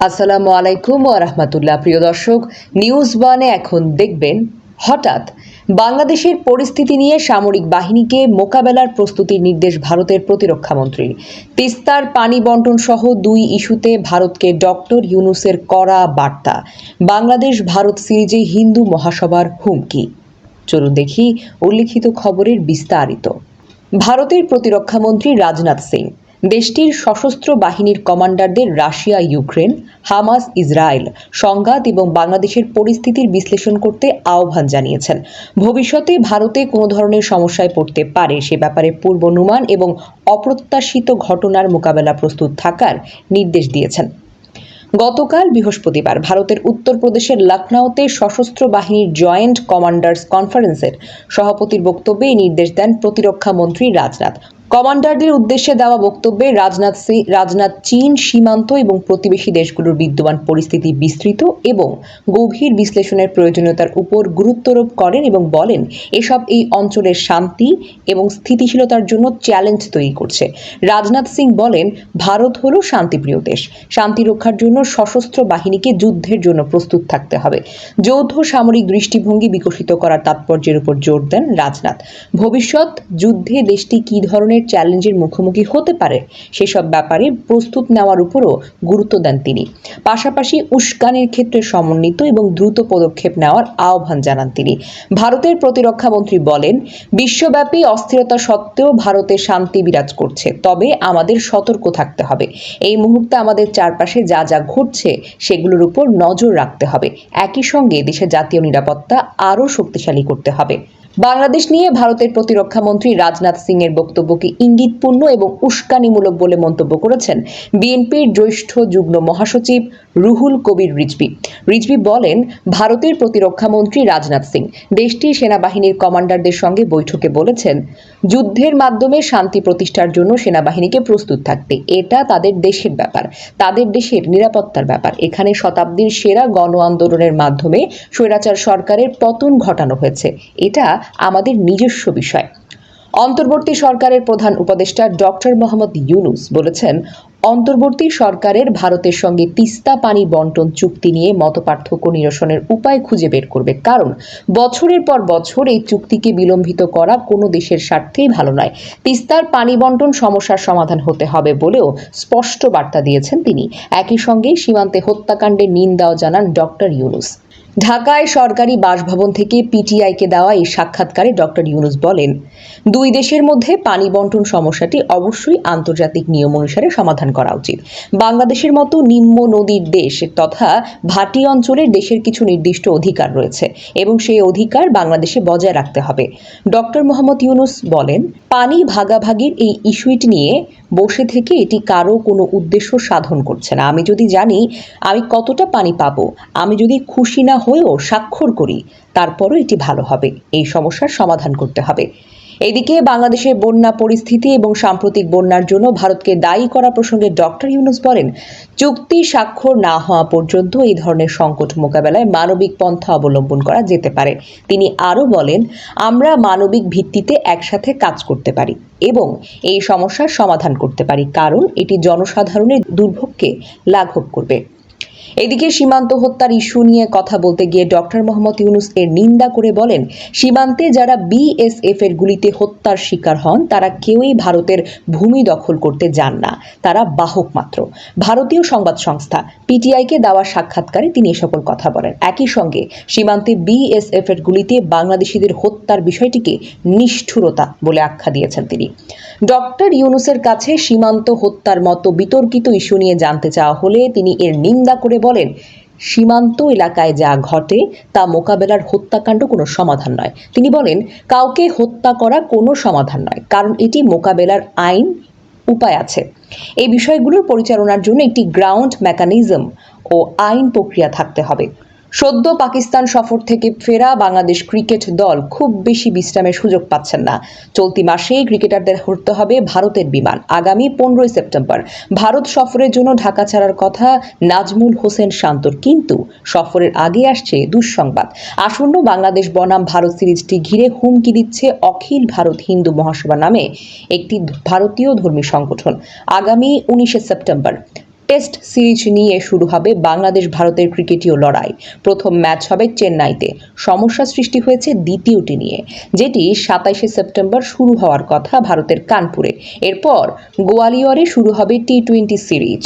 আসসালামু আলাইকুম ও রহমতুল্লাহ। প্রিয় দর্শক, নিউজ ওয়ানে এখন দেখবেন, হঠাৎ বাংলাদেশের পরিস্থিতি নিয়ে সামরিক বাহিনীকে মোকাবেলার প্রস্তুতির নির্দেশ ভারতের প্রতিরক্ষা মন্ত্রীর। তিস্তার পানি বন্টন সহ দুই ইস্যুতে ভারতকে ডক্টর ইউনুসের কড়া বার্তা। বাংলাদেশ ভারত সিরিজে হিন্দু মহাসভার হুমকি। চলুন দেখি উল্লিখিত খবরের বিস্তারিত। ভারতের প্রতিরক্ষা মন্ত্রী রাজনাথ সিং দেশটির সশস্ত্র বাহিনীর কমান্ডারদের রাশিয়া, ইউক্রেন, হামাস, ইসরায়েল সংঘাত এবং বাংলাদেশের পরিস্থিতির বিশ্লেষণ করতে আহ্বান জানিয়েছেন। ভবিষ্যতে ভারতে কোনো ধরনের সমস্যায় পড়তে পারে সে ব্যাপারে পূর্বানুমান এবং অপ্রত্যাশিত ঘটনার মোকাবেলা প্রস্তুত থাকার নির্দেশ দিয়েছেন। গতকাল বৃহস্পতিবার ভারতের উত্তরপ্রদেশের লখনৌতে সশস্ত্র বাহিনীর জয়েন্ট কমান্ডার্স কনফারেন্সের সভাপতির বক্তব্যে নির্দেশ দেন প্রতিরক্ষা মন্ত্রী রাজনাথ। কমান্ডারদের উদ্দেশ্যে দেওয়া বক্তব্যে রাজনাথ সিং, রাজনাথ চীন, সীমান্ত এবং প্রতিবেশী দেশগুলোর বিদ্যমান পরিস্থিতি বিস্তৃত এবং গভীর বিশ্লেষণের প্রয়োজনীয়তার উপর গুরুত্বারোপ করেন এবং বলেন, এসব এই অঞ্চলের শান্তি এবং স্থিতিশীলতার জন্য চ্যালেঞ্জ তৈরি করছে। রাজনাথ সিং বলেন, ভারত হল শান্তিপ্রিয় দেশ। শান্তি রক্ষার জন্য সশস্ত্র বাহিনীকে যুদ্ধের জন্য প্রস্তুত থাকতে হবে। যৌথ সামরিক দৃষ্টিভঙ্গি বিকশিত করার তাৎপর্যের উপর জোর দেন রাজনাথ। ভবিষ্যৎ, যুদ্ধে দেশটি কী ধরনের চ্যালেঞ্জের মুখোমুখি হতে পারে, সেসব ব্যাপারে প্রস্তুত নেওয়ার উপরও গুরুত্ব দেন তিনি। পাশাপাশি উস্কানির ক্ষেত্রে সমন্বিত এবং দ্রুত পদক্ষেপ নেওয়ার আহ্বান জানান তিনি। ভারতের প্রতিরক্ষা মন্ত্রী বলেন, বিশ্বব্যাপী অস্থিরতা সত্ত্বেও ভারতে শান্তি বিরাজ করছে, তবে আমাদের সতর্ক থাকতে হবে। এই মুহূর্তে আমাদের চারপাশে যা যা ঘটছে, সেগুলোর উপর নজর রাখতে হবে। একই সঙ্গে দেশের জাতীয় নিরাপত্তা আরও শক্তিশালী করতে হবে। বাংলাদেশ নিয়ে ভারতের প্রতিরক্ষা মন্ত্রী রাজনাথ সিং এর বক্তব্যকে ইঙ্গিতপূর্ণ এবং উস্কানিমূলক বলে মন্তব্য করেছেন বিএনপির জ্যেষ্ঠ যুগ্ম মহাসচিব রুহুল কবির রিজভি। রিজভি বলেন, ভারতের প্রতিরক্ষা মন্ত্রী রাজনাথ সিং দেশটির সেনাবাহিনীর কমান্ডারদের সঙ্গে বৈঠকে বলেছেন, যুদ্ধের মাধ্যমে শান্তি প্রতিষ্ঠার জন্য সেনাবাহিনীকে প্রস্তুত থাকতে। এটা তাদের দেশের ব্যাপার, তাদের দেশের নিরাপত্তার ব্যাপার। এখানে শতাব্দীর সেরা গণ আন্দোলনের মাধ্যমে স্বৈরাচার সরকারের পতন ঘটানো হয়েছে। এটা আমাদের নিজস্ব বিষয়। অন্তর্বর্তী সরকারের প্রধান উপদেষ্টা ডক্টর মোহাম্মদ ইউনুস বলেছেন, অন্তর্বর্তী সরকারের ভারতের সঙ্গে তিস্তা পানি বন্টন চুক্তি নিয়ে মতপার্থক্য নিরসনের উপায় খুঁজে বের করবে। কারণ, বছরের পর বছর এই চুক্তিকে বিলম্বিত করা কোনো দেশের স্বার্থেই ভালো নয়। তিস্তার পানি বন্টন সমস্যার সমাধান হতে হবে বলেও স্পষ্ট বার্তা দিয়েছেন তিনি। একই সঙ্গে সীমান্তে হত্যাকাণ্ডের নিন্দাও জানান ডক্টর ইউনুস। ঢাকায় সরকারি বাসভবন থেকে পিটিআইকে দেওয়া এই সাক্ষাৎকারে ডক্টর ইউনুস বলেন, দুই দেশের মধ্যে পানি বন্টন সমস্যাটি অবশ্যই আন্তর্জাতিক নিয়ম অনুসারে সমাধান করা উচিত। বাংলাদেশের মতো নিম্ন নদীর দেশ তথা ভাটি অঞ্চলের দেশের কিছু নির্দিষ্ট অধিকার রয়েছে এবং সেই অধিকার বাংলাদেশে বজায় রাখতে হবে। ডক্টর মোহাম্মদ ইউনুস বলেন, পানি ভাগাভাগির এই ইস্যুটি নিয়ে বসে থেকে এটি কারও কোনো উদ্দেশ্য সাধন করছে না। আমি যদি জানি আমি কতটা পানি পাবো, আমি যদি খুশি না হয়েও স্বাক্ষর করি, তারপরও এটি ভালো হবে। এই সমস্যার সমাধান করতে হবে। এদিকে বাংলাদেশের বন্যা পরিস্থিতি এবং সাম্প্রতিক বন্যার জন্য ভারতকে দায়ী করা প্রসঙ্গে ডক্টর ইউনুস বলেন, চুক্তি স্বাক্ষর না হওয়া পর্যন্ত এই ধরনের সংকট মোকাবেলায় মানবিক পন্থা অবলম্বন করা যেতে পারে। তিনি আরও বলেন, আমরা মানবিক ভিত্তিতে একসাথে কাজ করতে পারি এবং এই সমস্যার সমাধান করতে পারি, কারণ এটি জনসাধারণের দুর্ভোগকে লাঘব করবে। এদিকে সীমান্ত হত্যার ইস্যু নিয়ে কথা বলতে গিয়ে ডক্টর মোহাম্মদ ইউনুস এর নিন্দা করে বলেন, সীমান্তে যারা বিএসএফ এর গুলিতে হত্যার শিকার হন, তারা কেউই ভারতের ভূমি দখল করতে যান না। তারা বাহক মাত্র। ভারতীয় সংবাদ সংস্থা পিটিআইকে দেওয়া সাক্ষাৎকারে তিনি এ সকল কথা বলেন। একই সঙ্গে সীমান্তে বিএসএফ এর গুলিতে বাংলাদেশিদের হত্যার বিষয়টিকে নিষ্ঠুরতা বলে আখ্যা দিয়েছেন তিনি। ডক্টর ইউনুসের কাছে সীমান্ত হত্যার মতো বিতর্কিত ইস্যু নিয়ে জানতে চাওয়া হলে তিনি এর নিন্দা করে বলেন, সীমান্ত এলাকায় যা ঘটে তা মোকাবেলার হত্যাকাণ্ড কোনো সমাধান নয়। তিনি বলেন, কাউকে হত্যা করা কোনো সমাধান নয়, কারণ এটি মোকাবেলার আইন উপায় আছে। এই বিষয়গুলোর পরিচালনার জন্য একটি গ্রাউন্ড মেকানিজম ও আইন প্রক্রিয়া থাকতে হবে। সদ্য পাকিস্তান সফর থেকে ফেরা বাংলাদেশ ক্রিকেট দল খুব বেশি বিশ্রামের সুযোগ পাচ্ছেন না। চলতি মাসেই ক্রিকেটারদের হতে হবে ভারতের বিমান। আগামী পনেরোই সেপ্টেম্বর ভারত সফরের জন্য ঢাকা ছাড়ার কথা নাজমুল হোসেন শান্তর। কিন্তু সফরের আগে আসছে দুঃসংবাদ। আসন্ন বাংলাদেশ বনাম ভারত সিরিজটি ঘিরে হুমকি দিচ্ছে অখিল ভারত হিন্দু মহাসভা নামে একটি ভারতীয় ধর্মী সংগঠন। আগামী উনিশে সেপ্টেম্বর টেস্ট সিরিজ নিয়ে শুরু হবে বাংলাদেশ ভারতের ক্রিকেটীয় লড়াই। প্রথম ম্যাচ হবে চেন্নাইতে। সমস্যা সৃষ্টি হয়েছে দ্বিতীয়টি নিয়ে, যেটি সাতাইশে সেপ্টেম্বর শুরু হওয়ার কথা ভারতের কানপুরে। এরপর গোয়ালিয়রে শুরু হবে টি টোয়েন্টি সিরিজ।